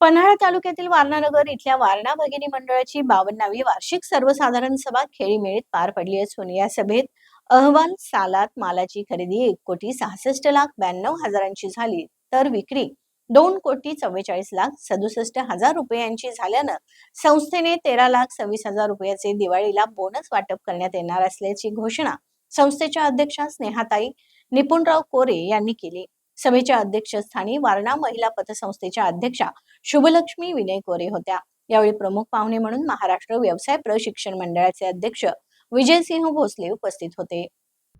पन्हाळा तालुक्यातील वारणानगर इथल्या वारणा भगिनी मंडळाची बावन्नावी वार्षिक सर्वसाधारण सभा खेळीमेळीत पार पडली असून या सभेत अहवाल सालात मालाची खरेदी एक कोटी सहासष्ट लाख ब्याण्णव हजारांची झाली तर विक्री दोन कोटी चव्वेचाळीस लाख सदुसष्ट हजार रुपयांची झाल्यानं संस्थेने तेरा लाख सव्वीस हजार रुपयाचे दिवाळीला बोनस वाटप करण्यात येणार असल्याची घोषणा संस्थेच्या अध्यक्षा स्नेहाताई निपुणराव कोरे यांनी केली. सभेच्या अध्यक्षस्थानी वारणा महिला पतसंस्थेच्या अध्यक्षा शुभलक्ष्मी विनय कोरे होत्या. यावेळी प्रमुख पाहुणे म्हणून महाराष्ट्र व्यवसाय प्रशिक्षण मंडळाचे अध्यक्ष विजयसिंह भोसले उपस्थित होते.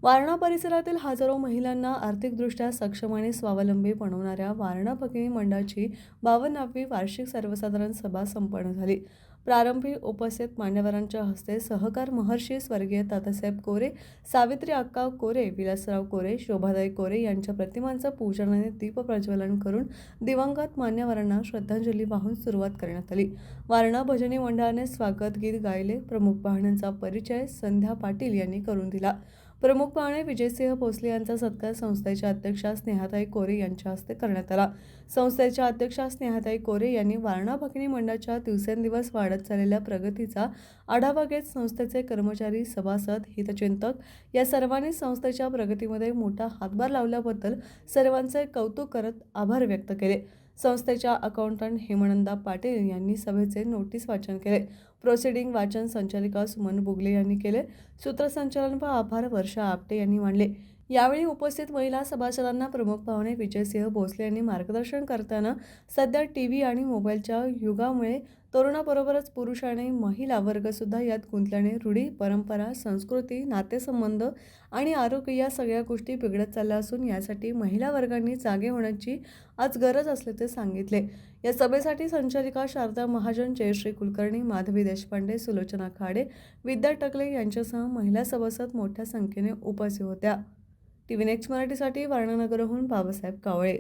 वारणा परिसरातील हजारो महिलांना आर्थिकदृष्ट्या सक्षम आणि स्वावलंबी बनवणाऱ्या वारणा भगिनी मंडळाची बावन्नावी वार्षिक सर्वसाधारण सभा संपन्न झाली. प्रारंभी उपस्थित मान्यवरांच्या हस्ते सहकार महर्षी स्वर्गीय तातासाहेब कोरे सावित्री अक्का कोरे विलासराव कोरे शोभादाई कोरे यांच्या प्रतिमांचं पूजन आणि दीपप्रज्वलन करून दिवंगत मान्यवरांना श्रद्धांजली वाहून सुरुवात करण्यात आली. वारणा भजनी मंडळाने स्वागत गीत गायले. प्रमुख पाहुण्यांचा परिचय संध्या पाटील यांनी करून दिला. प्रमुख पाहुणे विजयसिंह भोसले यांचा सत्कार संस्थेच्या अध्यक्षा स्नेहाताई कोरे यांच्या हस्ते करण्यात आला. संस्थेच्या अध्यक्षा स्नेहाताई कोरे यांनी वारणा भगिनी मंडळाच्या दिवसेंदिवस वाढत चाललेल्या प्रगतीचा आढावा घेत संस्थेचे कर्मचारी सभासद हितचिंतक या सर्वांनी संस्थेच्या प्रगतीमध्ये मोठा हातभार लावल्याबद्दल सर्वांचे कौतुक करत आभार व्यक्त केले. संस्थेच्या अकाउंटंट हेमनंदा पाटील यांनी सभेचे नोटीस वाचन केले. प्रोसिडिंग वाचन संचालिका सुमन बुगले यांनी केले. सूत्रसंचालन व आभार वर्षा आपटे यांनी मांडले. यावेळी उपस्थित महिला सभासदांना प्रमुख पाहुणे विजयसिंह भोसले यांनी मार्गदर्शन करताना सध्या टी व्ही आणि मोबाईलच्या युगामुळे तरुणाबरोबरच पुरुष आणि महिला वर्गसुद्धा यात गुंतल्याने रूढी परंपरा संस्कृती नातेसंबंध आणि आरोग्य या सगळ्या गोष्टी बिघडत चालल्या असून यासाठी महिला वर्गांनी जागे होण्याची आज गरज असल्याचे सांगितले. या सभेसाठी संचालिका शारदा महाजन जयश्री कुलकर्णी माधवी देशपांडे सुलोचना खाडे विद्या टकले यांच्यासह महिला सभासद मोठ्या संख्येने उपस्थित होत्या. टी व्ही नेक्स्ट मराठीसाठी वारणानगरहून बाबासाहेब कावळे.